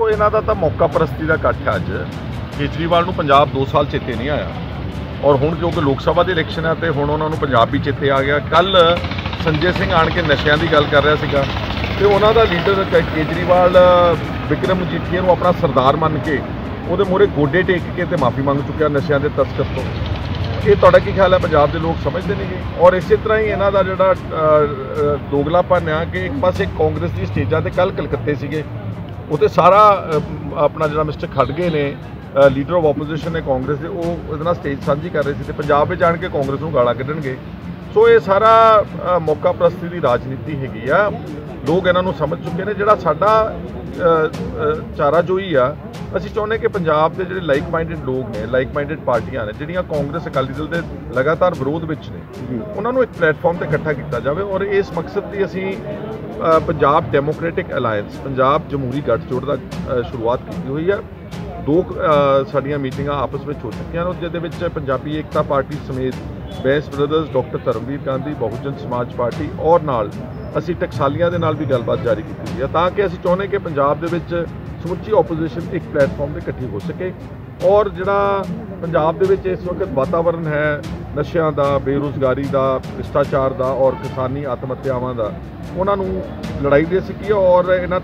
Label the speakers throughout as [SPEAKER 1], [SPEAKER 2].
[SPEAKER 1] ਦੇਖੋ ਇਹਨਾਂ ਦਾ ਤਾਂ ਮੌਕਾ ਪ੍ਰਸਤੀ ਦਾ ਇਕੱਠ ਹੈ ਅੱਜ। ਕੇਜਰੀਵਾਲ ਨੂੰ ਪੰਜਾਬ 2 ਸਾਲ ਚੇਤੇ ਨਹੀਂ ਆਇਆ। ਔਰ ਹੁਣ ਕਿਉਂਕਿ ਲੋਕ ਸਭਾ ਦੀ ਇਲੈਕਸ਼ਨ ਹੈ ਤੇ ਹੁਣ ਉਹਨਾਂ ਨੂੰ ਪੰਜਾਬ ਵੀ ਚੇਤੇ ਆ ਗਿਆ। ਕੱਲ ਸੰਜੇ ਸਿੰਘ ਆਣ ਕੇ ਨਸ਼ਿਆਂ ਦੀ ਗੱਲ ਕਰ ਰਿਹਾ ਸੀਗਾ। ਤੇ ਉਹਨਾਂ ਦਾ ਲੀਡਰ ਕੇ- ਕੇਜਰੀਵਾਲ ਵਿਕਰਮ ਮਜੀਠੀਆ ਨੂੰ ਆਪਣਾ ਸਰਦਾਰ ਮੰਨ ਕੇ ਉਹਦੇ ਮੂਹਰੇ ਗੋਡੇ ਟੇਕ ਕੇ ਤੇ ਮਾਫੀ ਮੰਗ ਚੁੱਕਿਆ ਨਸ਼ਿਆਂ ਦੇ ਤਸਕਰ ਤੋਂ। ਇਹ ਤੁਹਾਡਾ ਕੀ ਖਿਆਲ ਹੈ? ਪੰਜਾਬ ਦੇ ਲੋਕ ਸਮਝਦੇ ਨੇਗੇ? ਔਰ ਇਸੇ ਤਰ੍ਹਾਂ ਹੀ ਇਹਨਾਂ ਦਾ ਜਿਹੜਾ ਅ, ਅ, ਦੋਗਲਾਪਨ ਆ ਕਿ ਇੱਕ ਪਾਸੇ ਕਾਂਗਰਸ ਦੀ ਸਟੇਜਾਂ ਤੇ ਕੱਲ ਕਲਕੱਤੇ ਸੀਗੇ। ਉਤੇ ਸਾਰਾ ਆਪਣਾ ਜਿਹੜਾ ਮਿਸਟਰ ਖੜਗੇ ਨੇ ਲੀਡਰ ਆਫ ਆਪੋਜੀਸ਼ਨ ਨੇ ਕਾਂਗਰਸ ਦੇ ਉਹ ਉਹਦੇ ਨਾਲ ਸਟੇਜ ਸਾਂਝੀ ਕਰ ਰਹੇ ਸੀ ਤੇ ਪੰਜਾਬ ਵਿੱਚ ਆਣ ਕੇ ਕਾਂਗਰਸ ਨੂੰ ਗਾਲਾਂ ਕੱਢਣਗੇ। ਸੋ ਇਹ ਸਾਰਾ ਮੌਕਾ ਪ੍ਰਸਤੀ ਦੀ ਰਾਜਨੀਤੀ ਹੈਗੀ ਆ। ਲੋਕ ਇਹਨਾਂ ਨੂੰ ਸਮਝ ਚੁੱਕੇ ਨੇ ਜਿਹੜਾ ਸਾਡਾ ਅ, ਚਾਰਾ ਜੋਈ ਆ ਅਸੀਂ ਚਾਹੁੰਦੇ ਕਿ ਪੰਜਾਬ ਦੇ ਜਿਹੜੇ ਲਾਈਕ ਮਾਈਂਡਡ ਲੋਕ ਨੇ ਲਾਈਕ ਮਾਈਂਡਡ ਪਾਰਟੀਆਂ ਨੇ ਜਿਹੜੀਆਂ ਕਾਂਗਰਸ ਅਕਾਲੀ ਦਲ ਦੇ ਲਗਾਤਾਰ ਵਿਰੋਧ ਵਿੱਚ ਨੇ ਉਹਨਾਂ ਨੂੰ ਇੱਕ ਪਲੇਟਫਾਰਮ ਤੇ ਇਕੱਠਾ ਕੀਤਾ ਜਾਵੇ ਔਰ ਇਸ ਮਕਸਦ ਦੀ ਅਸੀਂ ਪੰਜਾਬ ਡੈਮੋਕ੍ਰੈਟਿਕ ਅਲਾਈਅੰਸ ਪੰਜਾਬ ਜਮਹੂਰੀ ਗੱਠਜੋੜ ਦਾ ਸ਼ੁਰੂਆਤ ਕੀਤੀ ਹੋਈ ਆ ਦੋ ਸਾਡੀਆਂ ਮੀਟਿੰਗਾਂ ਆਪਸ ਵਿੱਚ ਹੋ ਚੁੱਕੀਆਂ ਨੇ ਜਿਹਦੇ ਵਿੱਚ ਪੰਜਾਬੀ ਏਕਤਾ ਪਾਰਟੀ ਸਮੇਤ Bains brothers doctor Dharamvir Gandhi Bahujan Samaj party ਔਰ ਨਾਲ ਅਸੀਂ ਟਕਸਾਲੀਆਂ ਦੇ ਨਾਲ ਵੀ ਗੱਲਬਾਤ ਜਾਰੀ ਕੀਤੀ ਹੈ। ਤਾਂ ਕਿ ਅਸੀਂ ਚਾਹੁੰਦੇ ਕਿ ਪੰਜਾਬ ਦੇ ਵਿੱਚ ਸਮੁੱਚੀ ਆਪੋਜੀਸ਼ਨ ਇੱਕ ਪਲੇਟਫਾਰਮ ਤੇ ਇਕੱਠੀ ਹੋ ਸਕੇ। ਔਰ ਜਿਹੜਾ ਪੰਜਾਬ ਦੇ ਵਿੱਚ ਇਸ ਵਕਤ ਵਾਤਾਵਰਣ ਹੈ, ਨਸ਼ਿਆਂ ਦਾ, ਬੇਰੁਜ਼ਗਾਰੀ ਦਾ, ਭ੍ਰਿਸ਼ਟਾਚਾਰ ਦਾ ਔਰ ਕਿਸਾਨੀ ਆਤਮ ਹੱਤਿਆਵਾਂ ਦਾ, ਉਹਨਾਂ ਨੂੰ ਲੜਾਈ ਦੇ ਸਕੀਏ ਔਰ ਇਹਨਾਂ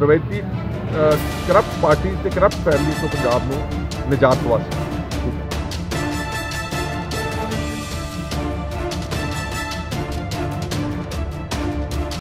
[SPEAKER 1] ਰਵਾਇਤੀ ਕਰਪਟ ਪਾਰਟੀ ਤੇ ਕਰਪਟ ਫੈਮਿਲੀ ਤੋਂ ਪੰਜਾਬ ਨੂੰ ਨਿਜਾਤ ਦਵਾ ਸਕੀਏ